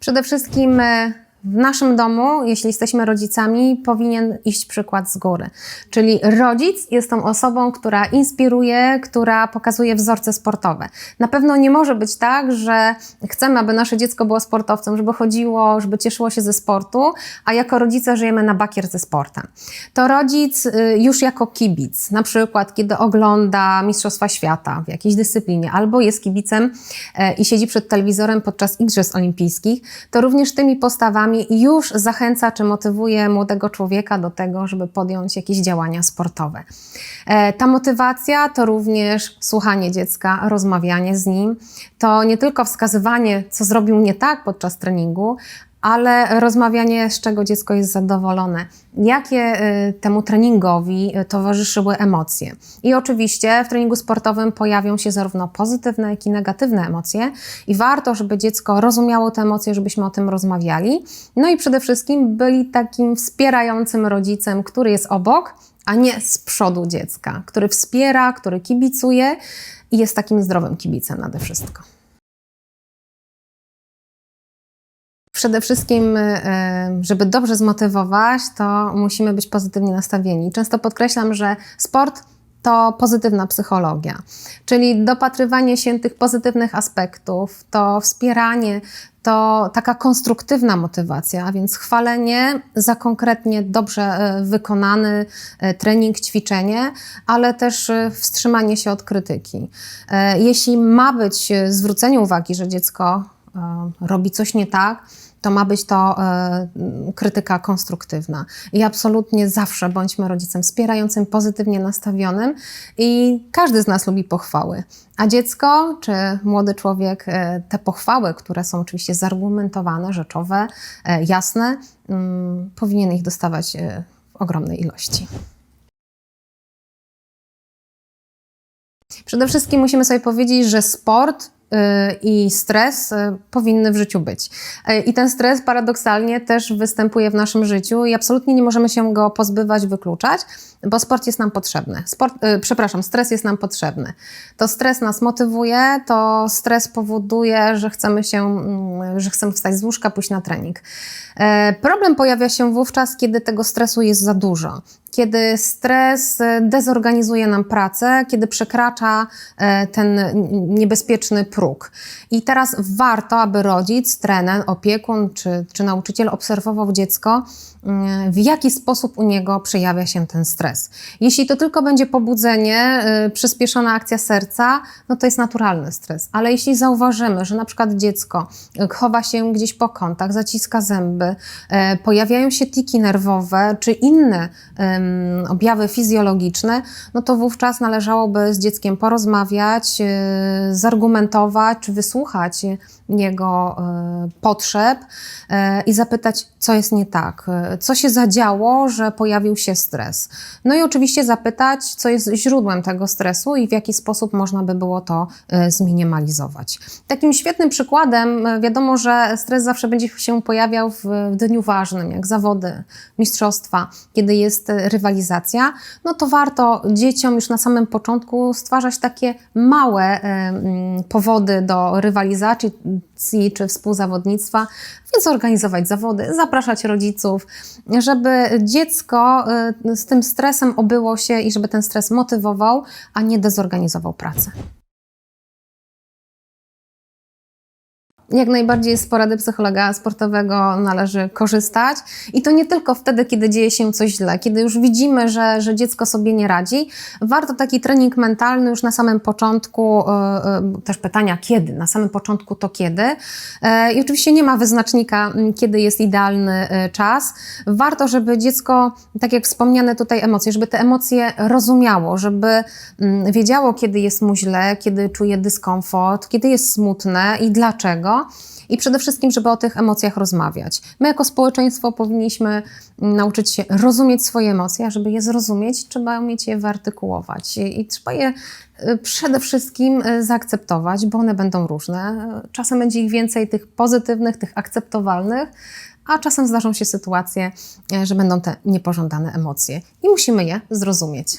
Przede wszystkim e, w naszym domu, jeśli jesteśmy rodzicami, powinien iść przykład z góry. Czyli rodzic jest tą osobą, która inspiruje, która pokazuje wzorce sportowe. Na pewno nie może być tak, że chcemy, aby nasze dziecko było sportowcem, żeby chodziło, żeby cieszyło się ze sportu, a jako rodzice żyjemy na bakier ze sportem. To rodzic y, już jako kibic, na przykład kiedy ogląda Mistrzostwa Świata w jakiejś dyscyplinie, albo jest kibicem e, i siedzi przed telewizorem podczas Igrzysk Olimpijskich, to również tymi postawami już zachęca czy motywuje młodego człowieka do tego, żeby podjąć jakieś działania sportowe. E, Ta motywacja to również słuchanie dziecka, rozmawianie z nim, to nie tylko wskazywanie, co zrobił nie tak podczas treningu, ale rozmawianie, z czego dziecko jest zadowolone, jakie y, temu treningowi y, towarzyszyły emocje. I oczywiście w treningu sportowym pojawią się zarówno pozytywne, jak i negatywne emocje, i warto, żeby dziecko rozumiało te emocje, żebyśmy o tym rozmawiali. No i przede wszystkim byli takim wspierającym rodzicem, który jest obok, a nie z przodu dziecka, który wspiera, który kibicuje i jest takim zdrowym kibicem nade wszystko. Przede wszystkim, e, żeby dobrze zmotywować, to musimy być pozytywnie nastawieni. Często podkreślam, że sport to pozytywna psychologia, czyli dopatrywanie się tych pozytywnych aspektów, to wspieranie, to taka konstruktywna motywacja, a więc chwalenie za konkretnie dobrze e, wykonany e, trening, ćwiczenie, ale też wstrzymanie się od krytyki. Jeśli ma być zwrócenie uwagi, że dziecko robi coś nie tak, to ma być to e, krytyka konstruktywna. I absolutnie zawsze bądźmy rodzicem wspierającym, pozytywnie nastawionym i każdy z nas lubi pochwały. A dziecko czy młody człowiek e, te pochwały, które są oczywiście zargumentowane, rzeczowe, e, jasne, powinien ich dostawać w ogromnej ilości. Przede wszystkim musimy sobie powiedzieć, że sport i stres y, powinny w życiu być. Y, I ten stres paradoksalnie też występuje w naszym życiu i absolutnie nie możemy się go pozbywać, wykluczać, bo sport jest nam potrzebny. Sport, y, przepraszam, stres jest nam potrzebny. To stres nas motywuje, to stres powoduje, że chcemy się, mm, że chcemy wstać z łóżka, pójść na trening. Problem pojawia się wówczas, kiedy tego stresu jest za dużo kiedy stres dezorganizuje nam pracę, kiedy przekracza ten niebezpieczny próg. I teraz warto, aby rodzic, trener, opiekun czy, czy nauczyciel obserwował dziecko, mm, w jaki sposób u niego przejawia się ten stres. Jeśli to tylko będzie pobudzenie, e, przyspieszona akcja serca, no to jest naturalny stres. Ale jeśli zauważymy, że na przykład dziecko chowa się gdzieś po kątach, zaciska zęby, pojawiają się tiki nerwowe czy inne objawy fizjologiczne, no to wówczas należałoby z dzieckiem porozmawiać, zargumentować czy wysłuchać jego e, potrzeb e, i zapytać, co jest nie tak, e, co się zadziało, że pojawił się stres. No i oczywiście zapytać, co jest źródłem tego stresu i w jaki sposób można by było to zminimalizować. Takim świetnym przykładem, wiadomo, że stres zawsze będzie się pojawiał w, dniu ważnym, jak zawody, mistrzostwa, kiedy jest rywalizacja, no to warto dzieciom już na samym początku stwarzać takie małe mm, powody do rywalizacji czy współzawodnictwa, więc organizować zawody, zapraszać rodziców, żeby dziecko e, z tym stresem obyło się i żeby ten stres motywował, a nie dezorganizował pracy. Jak najbardziej z porady psychologa sportowego należy korzystać i to nie tylko wtedy, kiedy dzieje się coś źle, kiedy już widzimy, że, że dziecko sobie nie radzi. Warto taki trening mentalny już na samym początku, e, e, też pytania kiedy, na samym początku to kiedy. E, I oczywiście nie ma wyznacznika, kiedy jest idealny czas. Warto, żeby dziecko, tak jak wspomniane tutaj emocje, żeby te emocje rozumiało, żeby wiedziało, kiedy jest mu źle, kiedy czuje dyskomfort, kiedy jest smutne i dlaczego. I przede wszystkim, żeby o tych emocjach rozmawiać. My, jako społeczeństwo, powinniśmy nauczyć się rozumieć swoje emocje, a żeby je zrozumieć, trzeba umieć je wyartykułować. I, i trzeba je y, przede wszystkim y, zaakceptować, bo one będą różne. Czasem będzie ich więcej, tych pozytywnych, tych akceptowalnych, a czasem zdarzą się sytuacje, y, że będą te niepożądane emocje i musimy je zrozumieć.